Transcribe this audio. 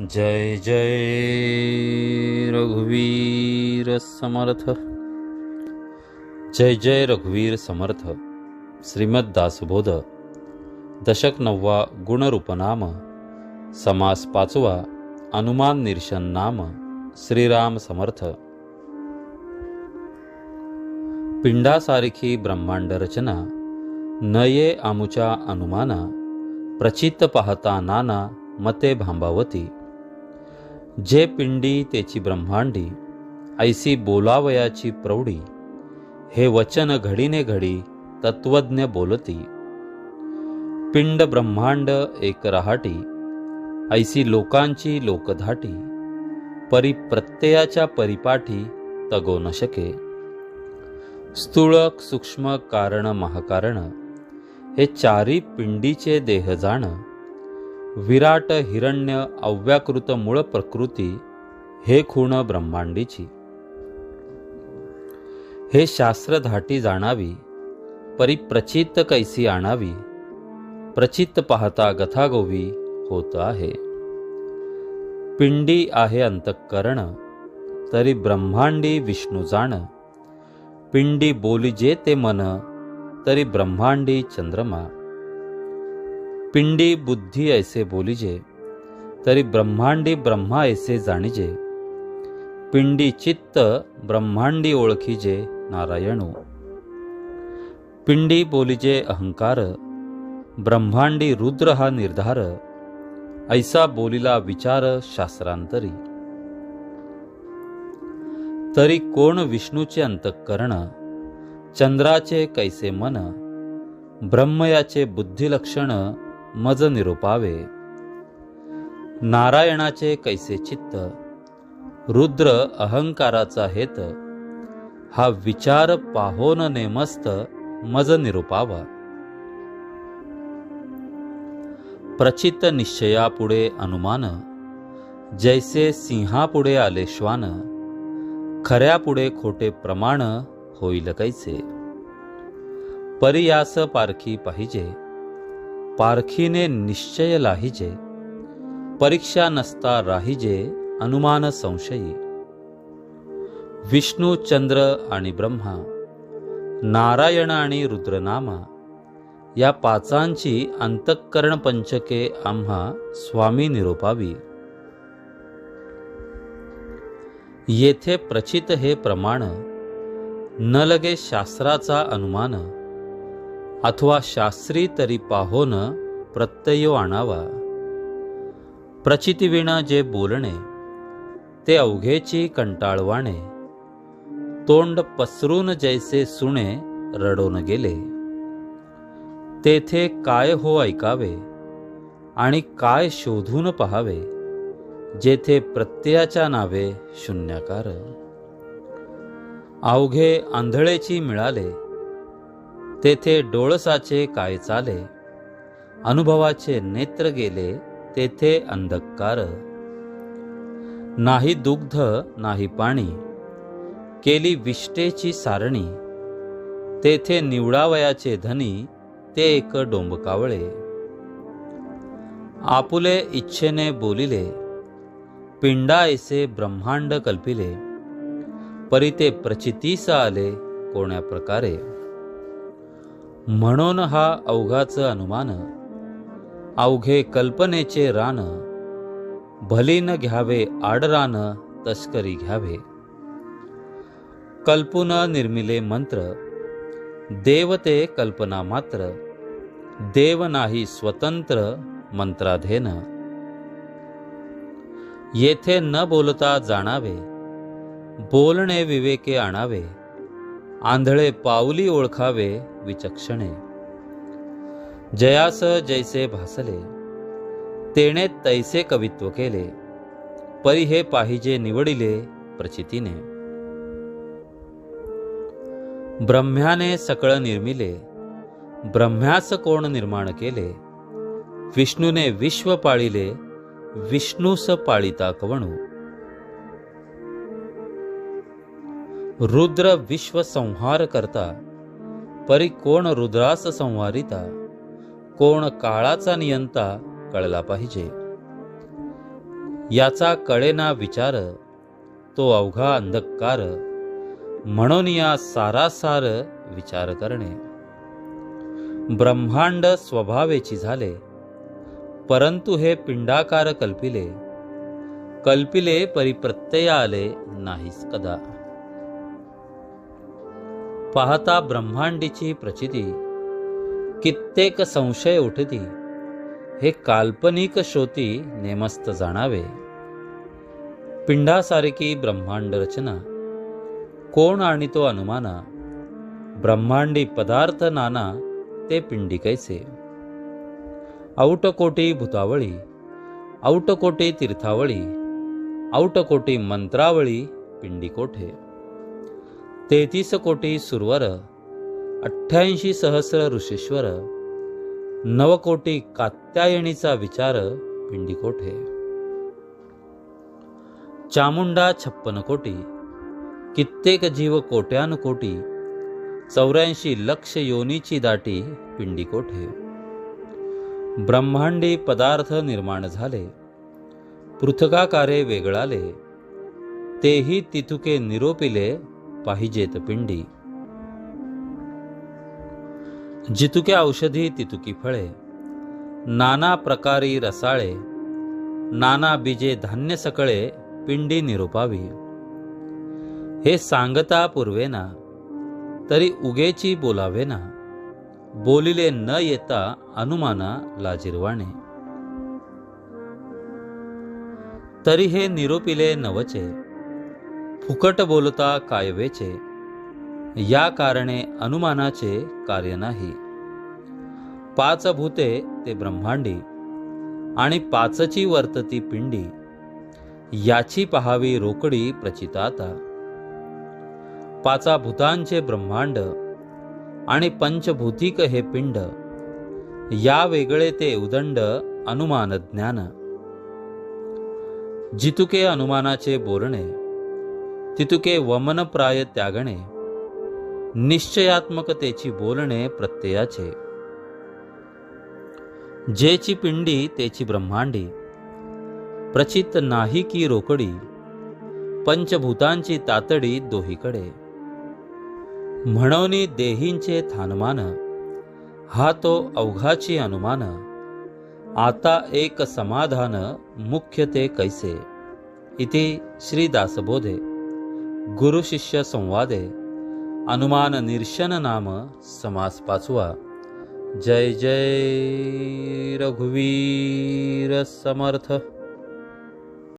जय जय रघुवीर समर्थ। जय जय रघुवीर समर्थ। श्रीमद दासबोध। दशक नववा गुणरूपनाम। समास पाचवा अनुमान निर्शन नाम। श्रीराम समर्थ। पिंडासारखी ब्रह्मांड रचना। नये आमुच्या अनुमाना। प्रचित पाहता नाना मते भांबावती। जे पिंडी त्याची ब्रह्मांडी ऐसी बोलावयाची प्रौढी हे वचन घडीने घडी तत्वज्ञ बोलती. पिंड ब्रह्मांड एक रहाटी ऐसी लोकांची लोकधाटी परी प्रत्ययाच्या परिपाठी तगो न शके. स्थूळक सूक्ष्म कारण महाकारण हे चारी पिंडीचे देह जाणं विराट हिरण्य अव्याकृत मूळ प्रकृती हे खूण ब्रह्मांडीची. हे शास्त्र धाटी जाणावी परिप्रचित कैसी आणावी प्रचित पाहता गथागोवी होत आहे. पिंडी आहे अंतःकरण तरी ब्रह्मांडी विष्णू जाण. पिंडी बोलिजे ते मन तरी ब्रह्मांडी चंद्रमा. पिंडी बुद्धी ऐसे बोलिजे तरी ब्रह्मांडी ब्रह्मा ऐसे जाणिजे. पिंडी चित्त ब्रह्मांडी ओळखीजे नारायणू. पिंडी बोलिजे अहंकार ब्रह्मांडी रुद्र हा निर्धार ऐसा बोलिला विचार शास्त्रांतरी. तरी कोण विष्णूचे अंतःकरण चंद्राचे कैसे मन ब्रह्मयाचे बुद्धिलक्षण मज निरूपावे. नारायणाचे कैसे चित्त रुद्र अहंकाराचा हेत हा विचार पाहोन नेमस्त मज निरूपावा. प्रचित निश्चयापुढे अनुमान जैसे सिंहापुढे आले श्वान खऱ्यापुढे खोटे प्रमाण होईल कैसे. परियास पारखी पाहिजे पारखीने निश्चय लाहिजे परीक्षा नसता राहिजे अनुमान संशयी. विष्णू चंद्र आणि ब्रह्मा नारायण आणि रुद्रनामा या पाचांची अंतःकरण पंचके आम्हा स्वामी निरोपावी. येथे प्रचित हे प्रमाण न लगे शास्त्राचा अनुमान अथवा शास्त्री तरी पाहोन प्रत्ययो आणावा. प्रचितीविणा जे बोलणे ते अवघेची कंटाळवाणे. तोंड पसरून जैसे सुणे रडून गेले. तेथे काय हो ऐकावे आणि काय शोधून पहावे जेथे प्रत्ययाच्या नावे शून्यकार. अवघे आंधळेची मिळाले तेथे डोळसाचे काय चाले? अनुभवाचे नेत्र गेले तेथे अंधकार. नाही दुग्ध नाही पाणी. केली विष्टेची सारणी. तेथे निवडावयाचे धनी ते एक डोंबकावळे. आपुले इच्छेने बोलिले पिंडायसे ब्रह्मांड कल्पिले. परी ते प्रचितीस आले कोण्या प्रकारे? म्हणून हा अवघाचं अनुमान. अवघे कल्पनेचे रान भलीन घ्यावे आडरान तस्करी घ्यावे. कल्पुन निर्मिले मंत्र देवते कल्पना मात्र देव नाही स्वतंत्र मंत्राधेन. येथे न बोलता जाणावे बोलणे विवेके आणावे आंधळे पावली ओळखावे विचक्षणे. जयास जैसे भासले तेणे तैसे कवित्व केले परी हे पाहिजे निवडिले प्रचितीने. ब्रह्म्याने सकळ निर्मिले ब्रह्म्यास कोण निर्माण केले विष्णूने विश्व पाळिले विष्णूस पाळिता कवणू. रुद्र विश्व संहार करता परी कोण रुद्रास संहारिता कोण काळाचा नियंता कळला पाहिजे. याचा कळेना विचार तो अवघा अंधकार म्हणून या सारासार विचार करणे. ब्रह्मांड स्वभावेची झाले परंतु हे पिंडाकार कल्पिले कल्पिले परिप्रत्यय आले नाहीस कदा. पाहता ब्रह्मांडीची प्रचिती. कित्येक संशय उठती. हे काल्पनिक श्रोती नेमस्त जाणावे. पिंडासारखी ब्रह्मांड रचना. कोण आणि तो अनुमाना. ब्रह्मांडी पदार्थ नाना ते पिंडी कैसे. औटकोटी भूतावळी. औटकोटी तीर्थावळी. औटकोटी मंत्रावळी पिंडी कोठे. तेहतीस कोटी सुरवर अठ्ठ्याऐंशी सहस्र ऋषेश्वर नवकोटी कात्यायणीचा विचार पिंडिकोठे. चामुंडा छप्पन कोटी कित्येक जीव कोट्यान कोटी चौऱ्याऐंशी लक्ष योनीची दाटी पिंडिकोठे. ब्रह्मांडी पदार्थ निर्माण झाले पृथकाकारे वेगळाले तेही तिथुके निरोपिले पाहिजेत पिंडी. जितुके औषधी तितुकी फळे नाना प्रकारी रसाळे नाना बीजे धान्य सकळे पिंडी निरोपावी. हे सांगता पूर्वेना तरी उगेची बोलावेना बोलिले न येता अनुमाना लाजिरवाणे. तरी हे निरोपिले नवचे फुकट बोलता कायवेचे या कारणे अनुमानाचे कार्य नाही. पाच भूते ते ब्रह्मांडी आणि पाचची वर्तती पिंडी याची पहावी रोकडी प्रचिताता. पाचा भूतांचे ब्रह्मांड आणि पंचभूतिक हे पिंड या वेगळे ते उदंड अनुमान ज्ञान जितुके अनुमानाचे बोलणे तितुके वमनप्राय त्यागणे निश्चयात्मकतेची बोलणे प्रत्ययाचे. जेची पिंडी तेची ब्रह्मांडी प्रचित नाही की रोकडी पंचभूतांची तातडी दोहीकडे. म्हणवनी देहींचे थानमान हा तो अवघाची अनुमान आता एक समाधान मुख्य ते कैसे इति श्रीदासबोधे. गुरु शिष्य संवादे अनुमान निर्शन नाम समास पाचवा. जय जय रघुवीर समर्थ.